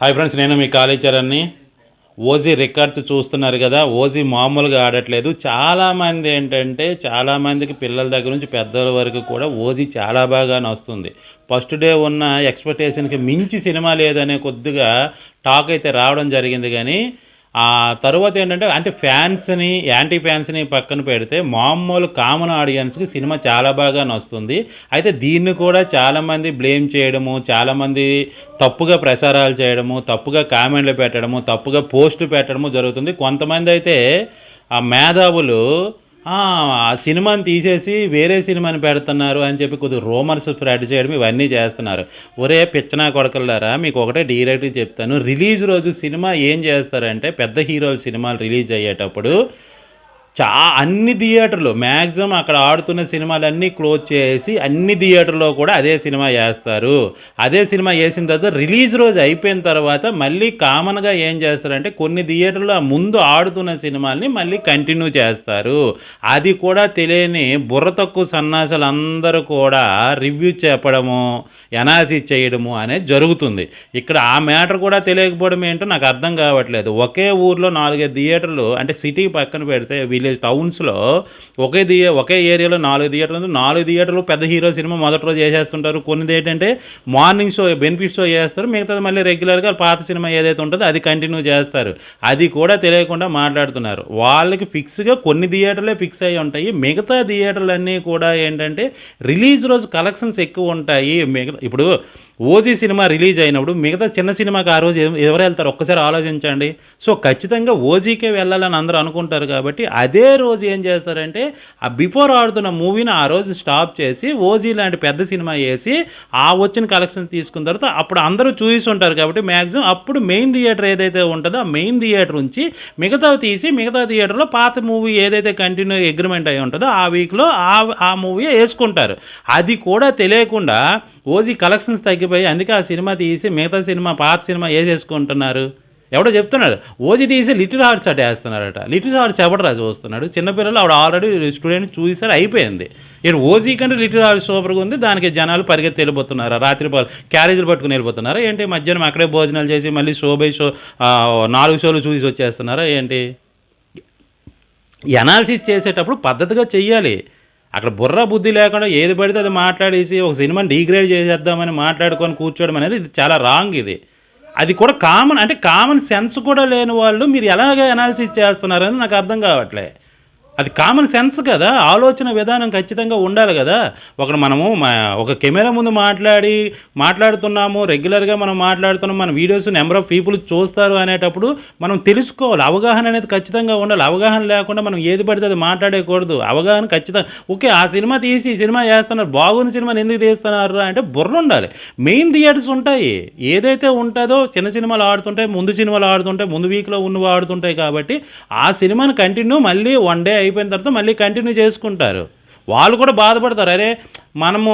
Hi friends నేను మీ కాళీచరణ్ని OG records చూస్తున్నారు కదా ఓజీ మామూలుగా ఆడట్లేదు. చాలామంది ఏంటంటే చాలామందికి పిల్లల దగ్గర నుంచి పెద్దల వరకు కూడా ఓజీ చాలా బాగా నస్తుంది ఫస్ట్ డే ఉన్న ఎక్స్పెక్టేషన్కి మించి సినిమా లేదనే కొద్దిగా టాక్ అయితే రావడం జరిగింది కానీ ఆ తర్వాత ఏంటంటే అంటే ఫ్యాన్స్ని యాంటీ ఫ్యాన్స్ని పక్కన పెడితే మామూలు కామన్ ఆడియన్స్కి సినిమా చాలా బాగా నస్తుంది. అయితే దీన్ని కూడా చాలామంది బ్లేమ్ చేయడము చాలామంది తప్పుగా ప్రసారాలు చేయడము తప్పుగా కామెంట్లు పెట్టడము తప్పుగా పోస్టులు పెట్టడము జరుగుతుంది. కొంతమంది అయితే ఆ మేధావులు "ఆ, సినిమాని తీసేసి వేరే సినిమాని పెడుతున్నారు అని చెప్పి కొద్దిగా రూమర్స్ స్ప్రెడ్ చేయడం ఇవన్నీ చేస్తున్నారు. ఒరే పిచ్చనా కొడకల్లారా మీకు ఒకటే డైరెక్ట్గా చెప్తాను. రిలీజ్ రోజు సినిమా ఏం చేస్తారంటే పెద్ద హీరోల సినిమాలు రిలీజ్ అయ్యేటప్పుడు చా అన్ని థియేటర్లు మ్యాక్సిమం అక్కడ ఆడుతున్న సినిమాలన్నీ క్లోజ్ చేసి అన్ని థియేటర్లో కూడా అదే సినిమా వేస్తారు అదే సినిమా వేసిన తర్వాత రిలీజ్ రోజు అయిపోయిన తర్వాత మళ్ళీ కామన్గా ఏం చేస్తారంటే కొన్ని థియేటర్లు ఆ ముందు ఆడుతున్న సినిమాల్ని మళ్ళీ కంటిన్యూ చేస్తారు. అది కూడా తెలియని బుర్ర తక్కువ సన్నాసాలు అందరూ కూడా రివ్యూ చెప్పడము ఎనాలిసిస్ చేయడము అనేది జరుగుతుంది. ఇక్కడ ఆ మ్యాటర్ కూడా తెలియకపోవడం ఏంటో నాకు అర్థం కావట్లేదు. ఒకే ఊర్లో నాలుగైదు థియేటర్లు అంటే సిటీ పక్కన పెడితే విలేజ్ టౌన్స్లో ఒకే థియే ఒకే ఏరియాలో నాలుగు థియేటర్లు ఉంది. నాలుగు థియేటర్లు పెద్ద హీరో సినిమా మొదటి రోజు వేసేస్తుంటారు కొన్ని ఏంటంటే మార్నింగ్ షో బెనిఫిట్ షో చేస్తారు. మిగతాది మళ్ళీ రెగ్యులర్గా పాత సినిమా ఏదైతే ఉంటుందో అది కంటిన్యూ చేస్తారు. అది కూడా తెలియకుండా మాట్లాడుతున్నారు. వాళ్ళకి ఫిక్స్గా కొన్ని థియేటర్లే ఫిక్స్ అయ్యి ఉంటాయి. మిగతా థియేటర్లన్నీ కూడా ఏంటంటే రిలీజ్ రోజు కలెక్షన్స్ ఎక్కువ ఉంటాయి. మిగతా ఇప్పుడు ఓజీ సినిమా రిలీజ్ అయినప్పుడు మిగతా చిన్న సినిమాకి ఆ రోజు ఎవరు వెళ్తారు? ఒక్కసారి ఆలోచించండి. సో ఖచ్చితంగా ఓజీకే వెళ్ళాలని అందరూ అనుకుంటారు కాబట్టి అదే రోజు ఏం చేస్తారంటే ఆ బిఫోర్ ఆడుతున్న మూవీని ఆ రోజు స్టాప్ చేసి ఓజీ లాంటి పెద్ద సినిమా వేసి ఆ వచ్చిన కలెక్షన్ తీసుకున్న తర్వాత అప్పుడు అందరూ చూసి ఉంటారు కాబట్టి మ్యాక్సిమం అప్పుడు మెయిన్ థియేటర్ ఏదైతే ఉంటుందో ఆ మెయిన్ థియేటర్ నుంచి మిగతా తీసి మిగతా థియేటర్లో పాత మూవీ ఏదైతే కంటిన్యూ అగ్రిమెంట్ అయి ఉంటుందో ఆ వీక్లో ఆ ఆ మూవీ వేసుకుంటారు. అది కూడా తెలియకుండా ఓజీ కలెక్షన్స్ తగ్గిపోయి అందుకే ఆ సినిమా తీసి మిగతా సినిమా పాత సినిమా వేసేసుకుంటున్నారు. ఎవడో చెప్తున్నాడు ఓజీ తీసి లిటిల్ హార్ట్స్ అట్ వేస్తున్నారట. లిటిల్ హార్ట్స్ ఎవడరా చూస్తున్నాడు? చిన్నపిల్లలు ఆవిడ ఆల్రెడీ స్టూడెంట్ చూసారు అయిపోయింది. ఇక్కడ ఓజీ కంటే లిటిల్ హార్ట్స్ సూపర్గా ఉంది దానికి జనాలు పరిగెత్తి వెళ్ళిపోతున్నారు? రాత్రి పాలు క్యారేజీలు పట్టుకుని వెళ్ళిపోతున్నారు? ఏంటి మధ్యాహ్నం అక్కడే భోజనాలు చేసి మళ్ళీ షో బై షో నాలుగు షోలు చూసి వచ్చేస్తున్నారా? ఏంటి? ఎనాలిసిస్ చేసేటప్పుడు పద్ధతిగా చెయ్యాలి. అక్కడ బుర్ర బుద్ధి లేకుండా ఏది పడితే అది మాట్లాడేసి ఒక సినిమాని డిగ్రేడ్ చేసేద్దామని మాట్లాడుకొని కూర్చోవడం అనేది ఇది చాలా రాంగ్ ఇది. అది కూడా కామన్ అంటే కామన్ సెన్స్ కూడా లేని వాళ్ళు మీరు ఎలాగ అనాలిసిస్ చేస్తున్నారని నాకు అర్థం కావట్లే. అది కామన్ సెన్స్ కదా. ఆలోచన విధానం ఖచ్చితంగా ఉండాలి కదా. ఒక మనము మా- ఒక కెమెరా ముందు మాట్లాడి మాట్లాడుతున్నాము రెగ్యులర్గా మనం మాట్లాడుతున్నాం మన వీడియోస్ నెంబర్ ఆఫ్ పీపుల్ చూస్తారు అనేటప్పుడు మనం తెలుసుకోవాలి. అవగాహన అనేది ఖచ్చితంగా ఉండాలి. అవగాహన లేకుండా మనం ఏది పడితే అది మాట్లాడేయకూడదు అవగాహన ఖచ్చితంగా ఓకే ఆ సినిమా తీసి సినిమా చేస్తున్నారు బాగున్న సినిమాని ఎందుకు తీస్తున్నారు అంటే బుర్ర ఉండాలి. మెయిన్ థియేటర్స్ ఉంటాయి. ఏదైతే ఉంటుందో చిన్న సినిమాలు ఆడుతుంటాయి ముందు సినిమాలు ఆడుతుంటాయి ముందు వీక్లో ఉన్నవి ఆడుతుంటాయి కాబట్టి ఆ సినిమాని కంటిన్యూ మళ్ళీ వన్ డే అయిపోయిన తర్వాత మళ్ళీ కంటిన్యూ చేసుకుంటారు. వాళ్ళు కూడా బాధపడతారు. అరే మనము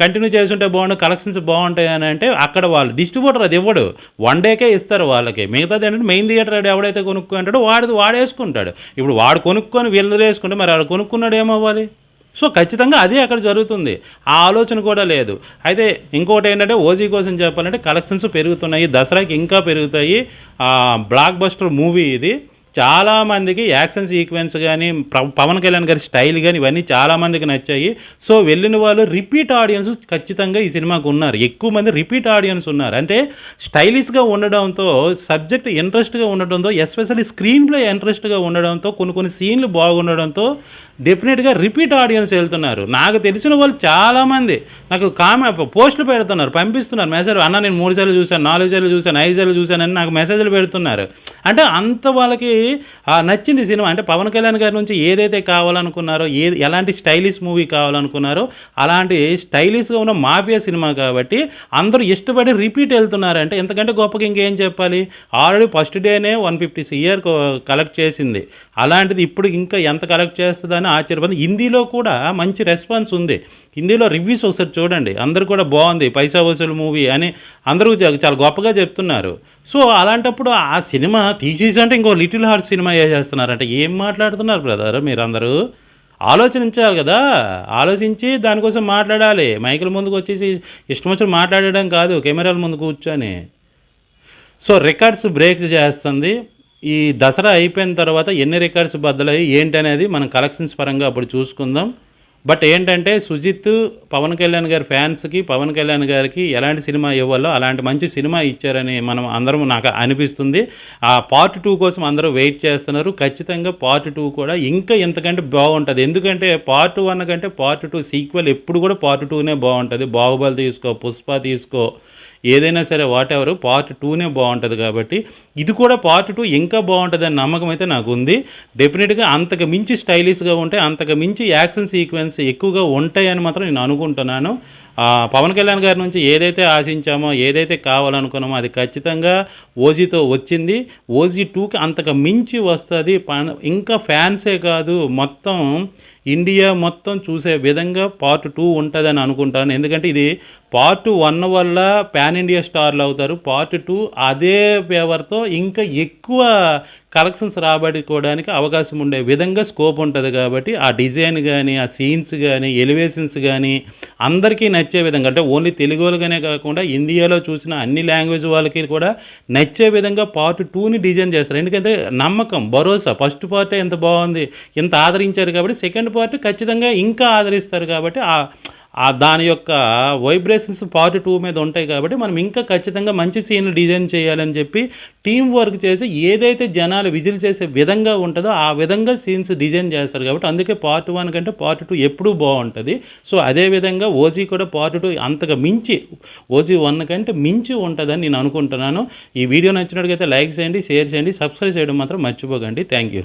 కంటిన్యూ చేస్తుంటే బాగుండు కలెక్షన్స్ బాగుంటాయి అని అంటే అక్కడ వాళ్ళు డిస్ట్రిబ్యూటర్ అది ఇవ్వడు. వన్ డేకే ఇస్తారు వాళ్ళకి. మిగతాది ఏంటంటే మెయిన్ థియేటర్ ఎవడైతే కొనుక్కుంటాడో వాడిది వాడేసుకుంటాడు. ఇప్పుడు వాడు కొనుక్కొని వీళ్ళు వేసుకుంటే మరి వాడు కొనుక్కున్నాడు ఏమవ్వాలి? సో ఖచ్చితంగా అదే అక్కడ జరుగుతుంది. ఆ ఆలోచన కూడా లేదు. అయితే ఇంకోటి ఏంటంటే ఓజీ కోసం చెప్పాలంటే కలెక్షన్స్ పెరుగుతున్నాయి. దసరాకి ఇంకా పెరుగుతాయి. బ్లాక్ బస్టర్ మూవీ ఇది. చాలామందికి యాక్షన్ సీక్వెన్స్ కానీ పవన్ కళ్యాణ్ గారి స్టైల్ కానీ ఇవన్నీ చాలామందికి నచ్చాయి. సో వెళ్ళిన వాళ్ళు రిపీట్ ఆడియన్స్ ఖచ్చితంగా ఈ సినిమాకు ఉన్నారు. ఎక్కువ మంది రిపీట్ ఆడియన్స్ ఉన్నారు. అంటే స్టైలిష్గా ఉండడంతో సబ్జెక్ట్ ఇంట్రెస్ట్గా ఉండడంతో ఎస్పెషల్లీ స్క్రీన్ ప్లే ఇంట్రెస్ట్గా ఉండడంతో కొన్ని కొన్ని సీన్లు బాగుండడంతో డెఫినెట్గా రిపీట్ ఆడియన్స్ వెళ్తున్నారు. నాకు తెలిసిన వాళ్ళు చాలామంది నాకు కామె పోస్టులు పెడుతున్నారు పంపిస్తున్నారు. మెసేజ్ అన్న నేను మూడు సార్లు చూశాను నాలుగు సార్లు చూశాను ఐదు సార్లు చూశాను అని నాకు మెసేజ్లు పెడుతున్నారు. అంటే అంత వాళ్ళకి ఆ, నచ్చింది సినిమా అంటే పవన్ కళ్యాణ్ గారి నుంచి ఏదైతే కావాలనుకున్నారో ఏ ఎలాంటి స్టైలిష్ మూవీ కావాలనుకున్నారో అలాంటి స్టైలిష్గా ఉన్న మాఫియా సినిమా కాబట్టి అందరూ ఇష్టపడి రిపీట్ వెళ్తున్నారు అంటే ఎంతకంటే గొప్పగా ఇంకేం చెప్పాలి? ఆల్రెడీ ఫస్ట్ డేనే వన్ ఫిఫ్టీ సిఆర్ కలెక్ట్ చేసింది. అలాంటిది ఇప్పుడు ఇంకా ఎంత కలెక్ట్ చేస్తుందని ఆశ్చర్యపోతుంది హిందీలో కూడా మంచి రెస్పాన్స్ ఉంది. హిందీలో రివ్యూస్ ఒకసారి చూడండి. అందరు కూడా బాగుంది. పైసా వసూలు మూవీ అని అందరూ చాలా గొప్పగా చెప్తున్నారు. సో అలాంటప్పుడు ఆ సినిమా తీసేసి అంటే ఇంకో లిటిల్ హార్ట్ సినిమా చేస్తున్నారంటే ఏం మాట్లాడుతున్నారు బ్రదర్ మీరందరూ? ఆలోచించాలి కదా. ఆలోచించి దానికోసం మాట్లాడాలి. మైకుల ముందుకు వచ్చేసి ఇష్టం వచ్చిన మాట్లాడడం కాదు కెమెరాల ముందు కూర్చొని. సో రికార్డ్స్ బ్రేక్స్ చేస్తుంది. ఈ దసరా అయిపోయిన తర్వాత ఎన్ని రికార్డ్స్ బద్దలయ్యి ఏంటి అనేది మనం కలెక్షన్స్ పరంగా అప్పుడు చూసుకుందాం. బట్ ఏంటంటే సుజిత్ పవన్ కళ్యాణ్ గారి ఫ్యాన్స్కి పవన్ కళ్యాణ్ గారికి ఎలాంటి సినిమా ఇవ్వాలో అలాంటి మంచి సినిమా ఇచ్చారని మనం అందరం నాకు అనిపిస్తుంది. ఆ పార్ట్ టూ కోసం అందరూ వెయిట్ చేస్తున్నారు. ఖచ్చితంగా పార్ట్ టూ కూడా ఇంకా ఎంతకంటే బాగుంటుంది. ఎందుకంటే పార్ట్ వన్ కంటే పార్ట్ టూ సీక్వెల్ ఎప్పుడు కూడా పార్ట్ టూనే బాగుంటుంది. బాహుబలి తీసుకో పుష్ప తీసుకో ఏదైనా సరే వాట్ ఎవరు పార్ట్ టూనే బాగుంటుంది కాబట్టి ఇది కూడా పార్ట్ టూ ఇంకా బాగుంటుంది అనే నమ్మకం అయితే నాకు ఉంది. డెఫినెట్గా అంతకు మించి స్టైలిష్గా ఉంటాయి అంతకు మించి యాక్షన్ సీక్వెన్స్ ఎక్కువగా ఉంటాయని మాత్రం నేను అనుకుంటున్నాను. పవన్ కళ్యాణ్ గారి నుంచి ఏదైతే ఆశించామో ఏదైతే కావాలనుకున్నామో అది ఖచ్చితంగా ఓజీతో వచ్చింది. ఓజీ టూకి అంతకు మించి వస్తుంది. ఇంకా ఫ్యాన్సే కాదు. మొత్తం ఇండియా మొత్తం చూసే విధంగా పార్ట్ టూ ఉంటుందని అనుకుంటాను. ఎందుకంటే ఇది పార్ట్ వన్ వల్ల పాన్ ఇండియా స్టార్లు అవుతారు. పార్ట్ టూ అదే పేవర్తో ఇంకా ఎక్కువ కలెక్షన్స్ రాబడుకోవడానికి అవకాశం ఉండే విధంగా స్కోప్ ఉంటుంది కాబట్టి ఆ డిజైన్ కానీ ఆ సీన్స్ కానీ ఎలివేషన్స్ కానీ అందరికీ నచ్చే విధంగా అంటే ఓన్లీ తెలుగు వాళ్ళుగానే కాకుండా ఇండియాలో చూసిన అన్ని లాంగ్వేజ్ వాళ్ళకి కూడా నచ్చే విధంగా పార్ట్ టూని డిజైన్ చేస్తారు. ఎందుకంటే నమ్మకం భరోసా ఫస్ట్ పార్ట్ ఎంత బాగుంది ఎంత ఆదరించారు కాబట్టి సెకండ్ పార్ట్ ఖచ్చితంగా ఇంకా ఆదరిస్తారు కాబట్టి ఆ ఆ దాని యొక్క వైబ్రేషన్స్ పార్ట్ టూ మీద ఉంటాయి కాబట్టి మనం ఇంకా ఖచ్చితంగా మంచి సీన్లు డిజైన్ చేయాలని చెప్పి టీం వర్క్ చేసి ఏదైతే జనాలు విజిల్ చేసే విధంగా ఉంటుందో ఆ విధంగా సీన్స్ డిజైన్ చేస్తారు కాబట్టి అందుకే పార్ట్ వన్ కంటే పార్ట్ టూ ఎప్పుడూ బాగుంటుంది. సో అదే విధంగా ఓజీ కూడా పార్ట్ టూ అంతగా మించి ఓజీ వన్ కంటే మించి ఉంటుందని నేను అనుకుంటున్నాను. ఈ వీడియో నచ్చినట్టుగైతే లైక్ చేయండి షేర్ చేయండి సబ్స్క్రైబ్ చేయడం మాత్రం మర్చిపోకండి. Thank you.